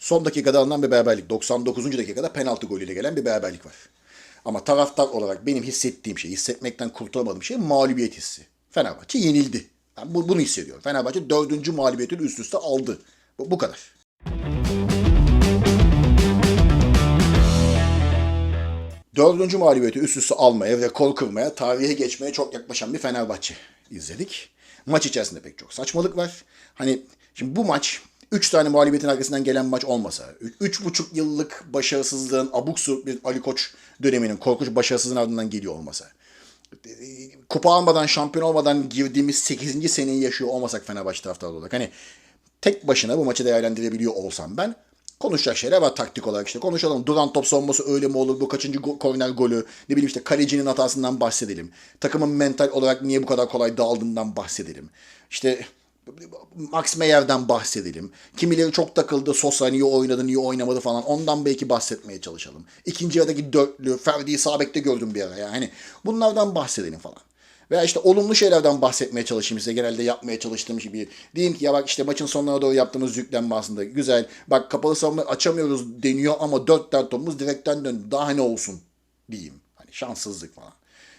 Son dakikada alınan bir beraberlik. 99. dakikada penaltı golüyle gelen bir beraberlik var. Ama taraftar olarak benim hissettiğim şey, hissetmekten kurtulamadığım şey mağlubiyet hissi. Fenerbahçe yenildi. Ben bu- bunu hissediyorum. Fenerbahçe dördüncü mağlubiyetini üst üste aldı. Bu, bu kadar. Dördüncü mağlubiyeti üst üste almaya ve kol kırmaya, tarihe geçmeye çok yaklaşan bir Fenerbahçe izledik. Maç içerisinde pek çok saçmalık var. Hani şimdi bu maç 3 tane mağlubiyetin arkasından gelen maç olmasa, 3,5 yıllık başarısızlığın abuk subuk bir Ali Koç döneminin korkunç başarısızlığın ardından geliyor olmasa, kupa almadan, şampiyon olmadan girdiğimiz 8. seneyi yaşıyor olmasak Fenerbahçe taraftarı olarak. Hani tek başına bu maçı değerlendirebiliyor olsam ben konuşacak şeyler var taktik olarak işte konuşalım. Duran top savunması öyle mi olur? Bu kaçıncı go- korner golü? Ne bileyim işte kalecinin hatasından bahsedelim. Takımın mental olarak niye bu kadar kolay dağıldığından bahsedelim. İşte Max Meyer'den bahsedelim. Kimileri çok takıldı. Sosa niye oynadı, niye oynamadı falan. Ondan belki bahsetmeye çalışalım. İkinci yarıdaki dörtlü, Ferdi'yi sağ bekte gördüm bir ara. Yani bunlardan bahsedelim falan. Veya işte olumlu şeylerden bahsetmeye çalışayım size. Genelde yapmaya çalıştığım gibi. Diyeyim ki ya bak işte maçın sonuna doğru yaptığımız yüklenme aslında güzel. Bak kapalı savunma açamıyoruz deniyor ama dört tane topumuz direkten döndü. Daha ne olsun diyeyim. Hani şanssızlık falan.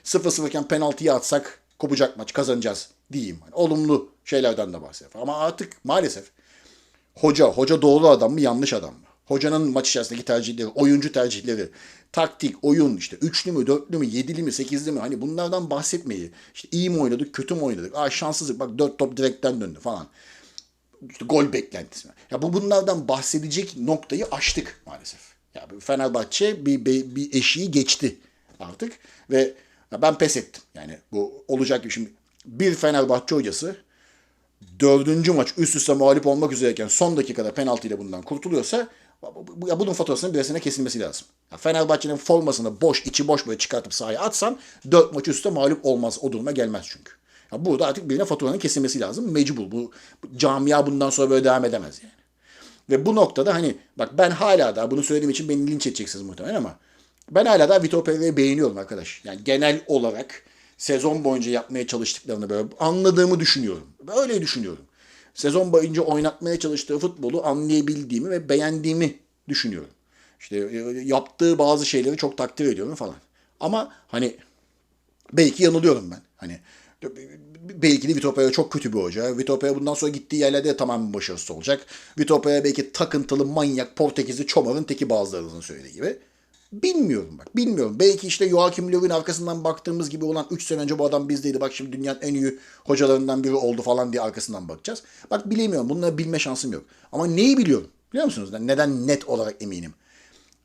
0-0 iken penaltıyı atsak kopacak maç kazanacağız diyeyim. Hani olumlu şeylerden de bahsediyorum. Ama artık maalesef hoca, hoca doğru adam mı yanlış adam mı? Hocanın maç içerisindeki tercihleri, oyuncu tercihleri, taktik, oyun işte üçlü mü, dörtlü mü, yedili mi, sekizli mi hani bunlardan bahsetmeyi işte iyi mi oynadık, kötü mü oynadık, aa şanssızlık bak dört top direkten döndü falan. İşte gol beklentisi. Ya bu bunlardan bahsedecek noktayı aştık maalesef. Ya Fenerbahçe bir, bir, bir eşiği geçti artık ve ben pes ettim. Yani bu olacak gibi şimdi bir Fenerbahçe hocası dördüncü maç üst üste mağlup olmak üzereyken son dakikada penaltıyla bundan kurtuluyorsa ya bunun faturasının birisine kesilmesi lazım. Ya Fenerbahçe'nin formasını boş, içi boş böyle çıkartıp sahaya atsan dört maç üst üste mağlup olmaz. O duruma gelmez çünkü. Ya burada artık birine faturanın kesilmesi lazım. Mecbur. Bu, bu camia bundan sonra böyle devam edemez yani. Ve bu noktada hani bak ben hala da bunu söylediğim için beni linç edeceksiniz muhtemelen ama ben hala da Vitor Pereira'yı beğeniyorum arkadaş. Yani genel olarak sezon boyunca yapmaya çalıştıklarını böyle anladığımı düşünüyorum. Öyle düşünüyorum. Sezon boyunca oynatmaya çalıştığı futbolu anlayabildiğimi ve beğendiğimi düşünüyorum. İşte e, yaptığı bazı şeyleri çok takdir ediyorum falan. Ama hani belki yanılıyorum ben. Hani belki de Vitor çok kötü bir hoca. Vitor bundan sonra gittiği yerlerde de tamamen başarısız olacak. Vitor belki takıntılı, manyak, Portekizli, çomarın teki bazılarının söylediği gibi. Bilmiyorum bak, bilmiyorum. Belki işte Joachim Löw'ün arkasından baktığımız gibi olan 3 sene önce bu adam bizdeydi. Bak şimdi dünyanın en iyi hocalarından biri oldu falan diye arkasından bakacağız. Bak bilemiyorum. Bunları bilme şansım yok. Ama neyi biliyorum? Biliyor musunuz? Neden net olarak eminim?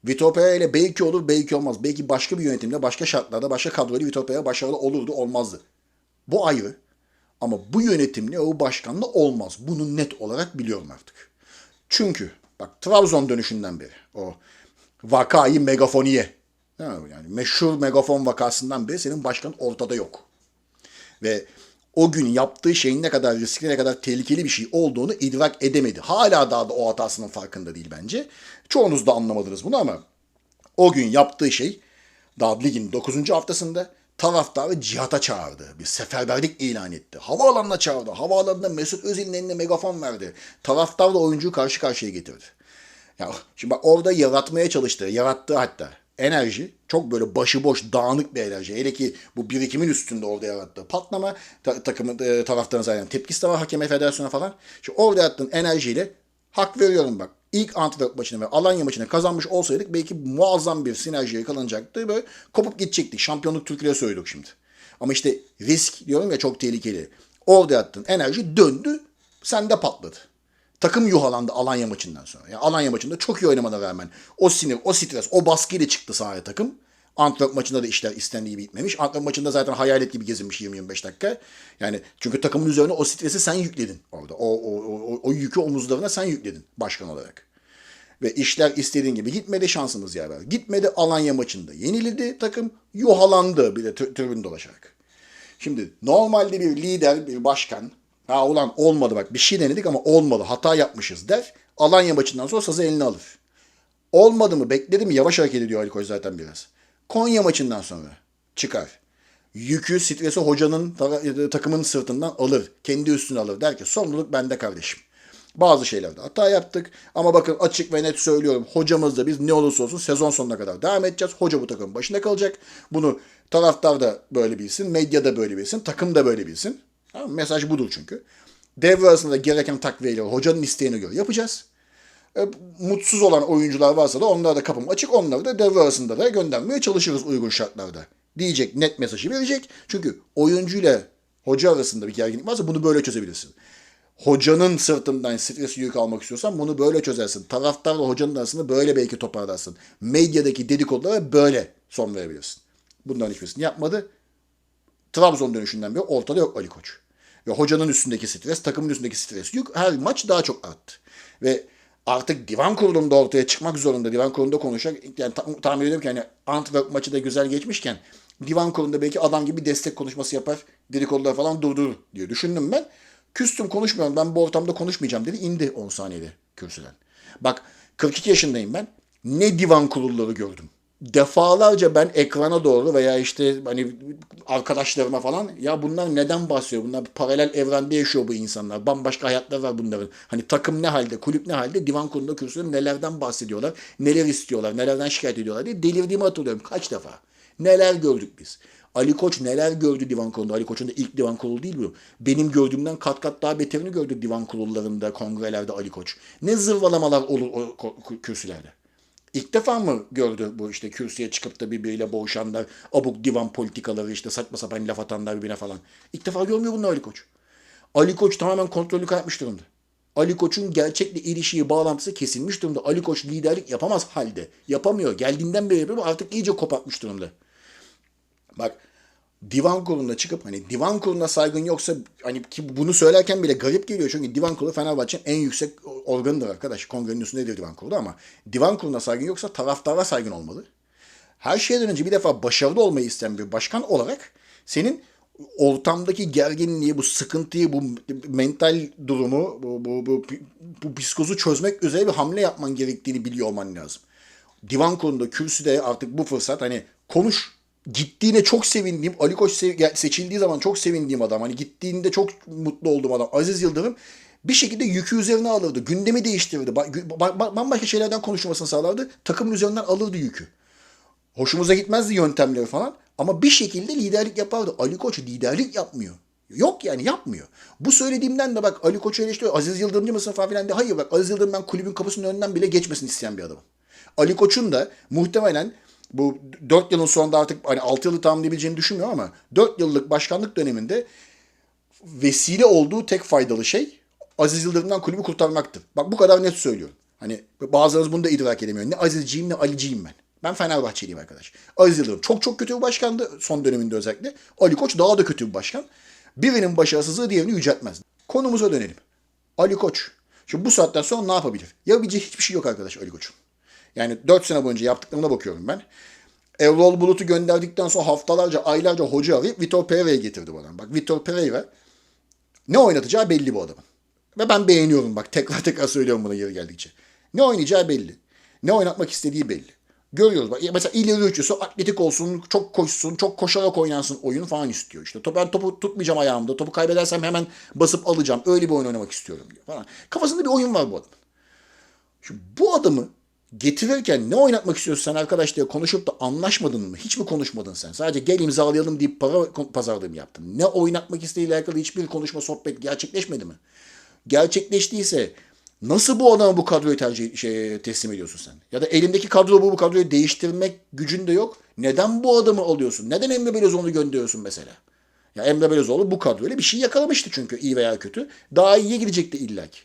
Vitor ile belki olur, belki olmaz. Belki başka bir yönetimle, başka şartlarda, başka kadroyla Vitor başarılı olurdu, olmazdı. Bu ayrı. Ama bu yönetimle o başkanla olmaz. Bunu net olarak biliyorum artık. Çünkü bak Trabzon dönüşünden beri o vakayı megafoniye yani meşhur megafon vakasından beri senin başkan ortada yok. Ve o gün yaptığı şeyin ne kadar riskli ne kadar tehlikeli bir şey olduğunu idrak edemedi. Hala daha da o hatasının farkında değil bence. Çoğunuz da anlamadınız bunu ama o gün yaptığı şey daha ligin 9. haftasında taraftarı cihata çağırdı. Bir seferberlik ilan etti. Havaalanına çağırdı. Havaalanında Mesut Özil'in eline megafon verdi. Taraftarla oyuncuyu karşı karşıya getirdi. Ya şimdi bak orada yaratmaya çalıştığı, yarattığı hatta enerji çok böyle başıboş, dağınık bir enerji. Hele ki bu birikimin üstünde orada yarattığı patlama ta- takımın e, taraftarın zaten tepkisi de var hakeme federasyona falan. Şimdi orada yarattığın enerjiyle hak veriyorum bak. İlk Antwerp maçını ve Alanya maçını kazanmış olsaydık belki muazzam bir sinerji yakalanacaktı. Böyle kopup gidecektik. Şampiyonluk Türkiye'ye söylüyorduk şimdi. Ama işte risk diyorum ya çok tehlikeli. Orada yattığın enerji döndü, sende patladı. Takım yuhalandı Alanya maçından sonra. Yani Alanya maçında çok iyi oynamana rağmen o sinir, o stres, o baskıyla çıktı sahaya takım. Antwerp maçında da işler istendiği gibi gitmemiş. Antwerp maçında zaten hayalet gibi gezinmiş 20-25 dakika. Yani çünkü takımın üzerine o stresi sen yükledin orada. O, o, o, o yükü omuzlarına sen yükledin başkan olarak. Ve işler istediğin gibi gitmedi şansımız yaver. Gitmedi Alanya maçında. Yenildi takım. Yuhalandı bir de tribün dolaşarak. Şimdi normalde bir lider, bir başkan ha ulan olmadı bak bir şey denedik ama olmadı hata yapmışız der. Alanya maçından sonra sazı eline alır. Olmadı mı bekledi mi yavaş hareket ediyor Ali Koç zaten biraz. Konya maçından sonra çıkar. Yükü, stresi hocanın, ta- takımın sırtından alır. Kendi üstüne alır. Der ki sorumluluk bende kardeşim. Bazı şeylerde hata yaptık. Ama bakın açık ve net söylüyorum. Hocamız da biz ne olursa olsun sezon sonuna kadar devam edeceğiz. Hoca bu takımın başında kalacak. Bunu taraftar da böyle bilsin. Medya da böyle bilsin. Takım da böyle bilsin. Tamam, mı? mesaj budur çünkü. Devre arasında gereken takviyeleri hocanın isteğine göre yapacağız. E, mutsuz olan oyuncular varsa da onlar da kapım açık. Onları da devre arasında da göndermeye çalışırız uygun şartlarda. Diyecek net mesajı verecek. Çünkü oyuncuyla hoca arasında bir gerginlik varsa bunu böyle çözebilirsin. Hocanın sırtından stres yük almak istiyorsan bunu böyle çözersin. Taraftarla hocanın arasında böyle belki toparlarsın. Medyadaki dedikodulara böyle son verebilirsin. Bunların hiçbirisini yapmadı. Trabzon dönüşünden beri ortada yok Ali Koç. Ve hocanın üstündeki stres, takımın üstündeki stres yük her maç daha çok arttı. Ve artık divan kurulunda ortaya çıkmak zorunda. Divan kurulunda konuşacak. Yani ta- tahmin ediyorum ki hani Antwerp maçı da güzel geçmişken divan kurulunda belki adam gibi destek konuşması yapar. Dedikodular falan durdurur diye düşündüm ben. Küstüm konuşmuyorum ben bu ortamda konuşmayacağım dedi. indi 10 saniyede kürsüden. Bak 42 yaşındayım ben. Ne divan kurulları gördüm. Defalarca ben ekrana doğru veya işte hani arkadaşlarıma falan ya bunlar neden bahsediyor? Bunlar paralel evrende yaşıyor bu insanlar. Bambaşka hayatlar var bunların. Hani takım ne halde, kulüp ne halde, divan kurulunda kürsüde nelerden bahsediyorlar, neler istiyorlar, nelerden şikayet ediyorlar diye delirdiğimi hatırlıyorum kaç defa. Neler gördük biz. Ali Koç neler gördü divan kurulunda. Ali Koç'un da ilk divan kurulu değil bu. Benim gördüğümden kat kat daha beterini gördü divan kurullarında, kongrelerde Ali Koç. Ne zırvalamalar olur o kürsülerde. İlk defa mı gördü bu işte kürsüye çıkıp da birbiriyle boğuşanlar, abuk divan politikaları işte saçma sapan laf atanlar birbirine falan. İlk defa görmüyor bunu Ali Koç. Ali Koç tamamen kontrolü kaybetmiş durumda. Ali Koç'un gerçekle ilişiği, bağlantısı kesilmiş durumda. Ali Koç liderlik yapamaz halde. Yapamıyor. Geldiğinden beri yapıyor. Artık iyice kopartmış durumda. Bak divan kuruluna çıkıp hani divan kuruluna saygın yoksa hani ki bunu söylerken bile garip geliyor. Çünkü divan kurulu Fenerbahçe'nin en yüksek organıdır arkadaş. Kongrenin üstündedir divan kurulu ama divan kuruluna saygın yoksa taraftara saygın olmalı. Her şeyden önce bir defa başarılı olmayı isteyen bir başkan olarak senin ortamdaki gerginliği, bu sıkıntıyı, bu mental durumu, bu, bu, bu, bu psikozu çözmek üzere bir hamle yapman gerektiğini biliyor olman lazım. Divan kurulunda, kürsüde artık bu fırsat hani konuş. Gittiğine çok sevindiğim, Ali Koç se- seçildiği zaman çok sevindiğim adam. Hani gittiğinde çok mutlu olduğum adam. Aziz Yıldırım bir şekilde yükü üzerine alırdı. Gündemi değiştirirdi. Ba- ba- Bambaşka şeylerden konuşulmasını sağlardı. Takımın üzerinden alırdı yükü. Hoşumuza gitmezdi yöntemleri falan. Ama bir şekilde liderlik yapardı. Ali Koç liderlik yapmıyor. Yok yani yapmıyor. Bu söylediğimden de bak Ali Koç'u eleştiriyor. Aziz Yıldırımcı mısın falan filan de. Hayır bak Aziz Yıldırım ben kulübün kapısının önünden bile geçmesini isteyen bir adamım. Ali Koç'un da muhtemelen bu 4 yılın sonunda artık hani 6 yılı tamamlayabileceğini düşünmüyorum ama 4 yıllık başkanlık döneminde vesile olduğu tek faydalı şey Aziz Yıldırım'dan kulübü kurtarmaktır. Bak bu kadar net söylüyorum. Hani bazılarınız bunu da idrak edemiyor. Ne Azizciyim ne Aliciyim ben. Ben Fenerbahçeliyim arkadaş. Aziz Yıldırım çok çok kötü bir başkandı son döneminde özellikle. Ali Koç daha da kötü bir başkan. Birinin başarısızlığı diğerini yüceltmez. Konumuza dönelim. Ali Koç. Şimdi bu saatten sonra ne yapabilir? Yapabileceği hiçbir şey yok arkadaş Ali Koç'un. Yani 4 sene boyunca yaptıklarına bakıyorum ben. Erol Bulut'u gönderdikten sonra haftalarca, aylarca hoca arayıp Vitor Pereira'yı getirdi bana. Bak Vitor Pereira ne oynatacağı belli bu adamın. Ve ben beğeniyorum bak tekrar tekrar söylüyorum bunu yeri geldikçe. Ne oynayacağı belli. Ne oynatmak istediği belli. Görüyoruz bak. Mesela ileri üçlüsü atletik olsun, çok koşsun, çok koşarak oynansın oyunu falan istiyor. İşte top, ben topu tutmayacağım ayağımda. Topu kaybedersem hemen basıp alacağım. Öyle bir oyun oynamak istiyorum diyor falan. Kafasında bir oyun var bu adamın. Şimdi bu adamı getirirken ne oynatmak istiyorsun sen arkadaş diye konuşup da anlaşmadın mı? Hiç mi konuşmadın sen? Sadece gel imzalayalım deyip para pazarlığı mı yaptın? Ne oynatmak istediğiyle alakalı hiçbir konuşma, sohbet gerçekleşmedi mi? Gerçekleştiyse nasıl bu adamı bu kadroyu tercih şey, teslim ediyorsun sen? Ya da elindeki kadro bu, bu kadroyu değiştirmek gücün de yok. Neden bu adamı alıyorsun? Neden Emre Belözoğlu'nu gönderiyorsun mesela? Ya Emre Belözoğlu bu kadroyla bir şey yakalamıştı çünkü iyi veya kötü. Daha iyiye gidecekti illaki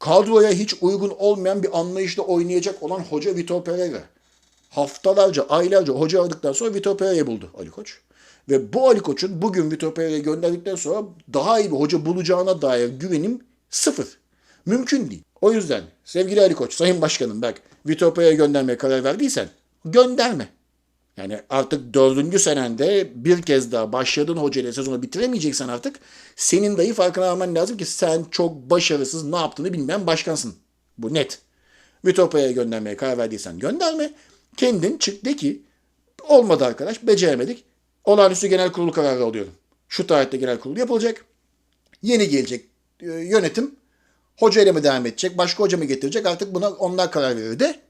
kadroya hiç uygun olmayan bir anlayışla oynayacak olan hoca Vitor Pereira. Haftalarca, aylarca hoca aradıktan sonra Vitor Pereira'yı buldu Ali Koç. Ve bu Ali Koç'un bugün Vitor Pereira'yı gönderdikten sonra daha iyi bir hoca bulacağına dair güvenim sıfır. Mümkün değil. O yüzden sevgili Ali Koç, Sayın Başkanım bak Vitor Pereira'yı göndermeye karar verdiysen gönderme. Yani artık dördüncü senende bir kez daha başladığın hocayla sezonu bitiremeyeceksen artık senin dahi farkına varman lazım ki sen çok başarısız ne yaptığını bilmeyen başkansın. Bu net. Vitopya'ya göndermeye karar verdiysen gönderme. Kendin çık de ki olmadı arkadaş beceremedik. Olağanüstü genel kurulu kararı alıyorum. Şu tarihte genel kurulu yapılacak. Yeni gelecek e, yönetim Hoca ile mi devam edecek? Başka hoca mı getirecek? Artık buna onlar karar verir de.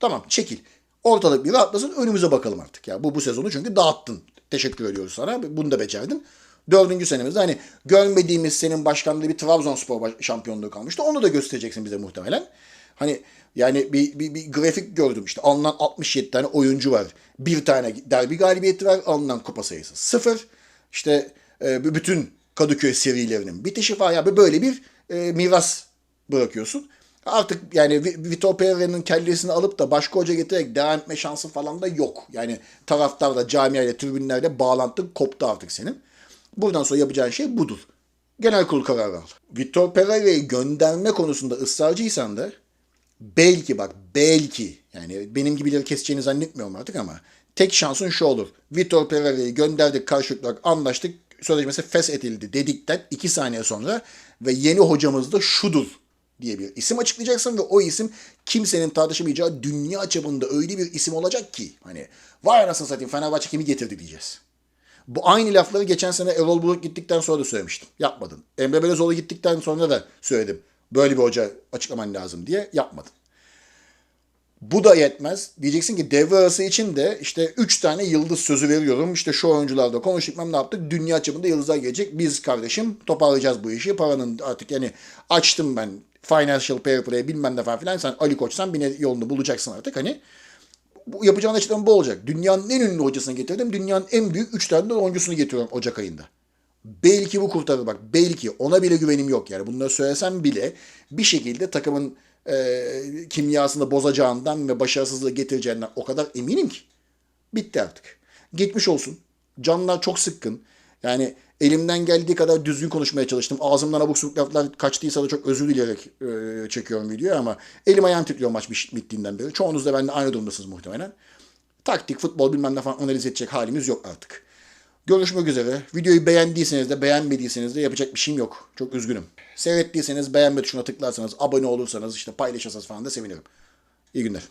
Tamam çekil. Ortalık bir rahatlasın önümüze bakalım artık. Ya bu bu sezonu çünkü dağıttın. Teşekkür ediyoruz sana. Bunu da becerdin. Dördüncü senemizde hani görmediğimiz senin başkanlığı bir Trabzonspor şampiyonluğu kalmıştı. Onu da göstereceksin bize muhtemelen. Hani yani bir, bir, bir grafik gördüm işte alınan 67 tane oyuncu var. Bir tane derbi galibiyeti var. Alınan kupa sayısı sıfır. İşte e, bütün Kadıköy serilerinin bitişi falan. Yani böyle bir e, miras bırakıyorsun. Artık yani Vi- Vitor Pereira'nın kellesini alıp da başka hoca getirerek devam etme şansı falan da yok. Yani taraftarla, camiayla, tribünlerle bağlantın koptu artık senin. Buradan sonra yapacağın şey budur. Genel kurul kararı al. Vitor Pereira'yı gönderme konusunda ısrarcıysan da belki bak belki yani benim gibileri keseceğini zannetmiyorum artık ama tek şansın şu olur. Vitor Pereira'yı gönderdik karşılıklı olarak anlaştık sözleşmesi feshedildi dedikten iki saniye sonra ve yeni hocamız da şudur diye bir isim açıklayacaksın ve o isim kimsenin tartışamayacağı dünya çapında öyle bir isim olacak ki hani vay anasını satayım Fenerbahçe kimi getirdi diyeceğiz. Bu aynı lafları geçen sene Erol Bulut gittikten sonra da söylemiştim. Yapmadın. Emre Belözoğlu gittikten sonra da söyledim. Böyle bir hoca açıklaman lazım diye yapmadın. Bu da yetmez. Diyeceksin ki devre arası için de işte 3 tane yıldız sözü veriyorum. İşte şu oyuncularda konuştuk ben ne yaptık? Dünya çapında yıldızlar gelecek. Biz kardeşim toparlayacağız bu işi. Paranın artık yani açtım ben financial fair play bilmem ne falan filan. Sen Ali Koç'san bir yolunu bulacaksın artık hani. Bu yapacağın açıklama bu olacak. Dünyanın en ünlü hocasını getirdim. Dünyanın en büyük 3 tane de oyuncusunu getiriyorum Ocak ayında. Belki bu kurtarır bak. Belki. Ona bile güvenim yok yani. Bunları söylesem bile bir şekilde takımın e, kimyasını bozacağından ve başarısızlığı getireceğinden o kadar eminim ki. Bitti artık. Gitmiş olsun. Canlar çok sıkkın. Yani elimden geldiği kadar düzgün konuşmaya çalıştım. Ağzımdan abuk subuk laflar kaçtıysa da çok özür dileyerek e, çekiyorum videoyu ama elim ayağım titriyor maç bittiğinden beri. Çoğunuz da benimle aynı durumdasınız muhtemelen. Taktik, futbol bilmem ne falan analiz edecek halimiz yok artık. Görüşmek üzere. Videoyu beğendiyseniz de beğenmediyseniz de yapacak bir şeyim yok. Çok üzgünüm. Seyrettiyseniz beğenme tuşuna tıklarsanız, abone olursanız, işte paylaşırsanız falan da sevinirim. İyi günler.